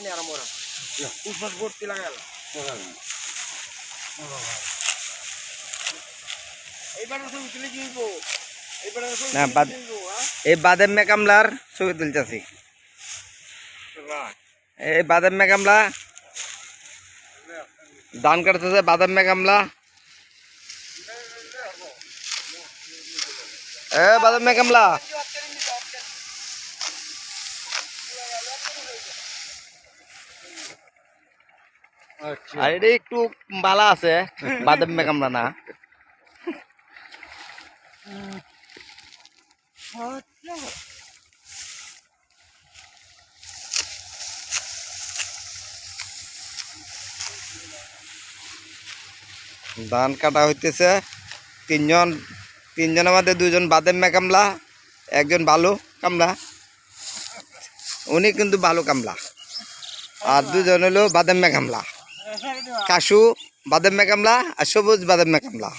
लगाने यार मोरा उस बस गोट लगाया না বাদ এই বাদাম মেকামলার ছবি তুলতেছি এই বাদাম মেকামলা ধান কাটতেছে বাদাম মেকামলা এ বাদাম মেকামলা আচ্ছা আরে একটু বালা আছে বাদেম মেকমলা না আচ্ছা দান কাটা হইতেছে তিনজন তিনজন বাদে দুইজন বাদেম মেকমলা একজন ভালো কমলা উনি কিন্তু ভালো কমলা আর আচ্ছা। দুইজন হলো বাদেম মেকমলা কাশু বাদাম মেকামলা আর সবুজ বাদাম মেকামলা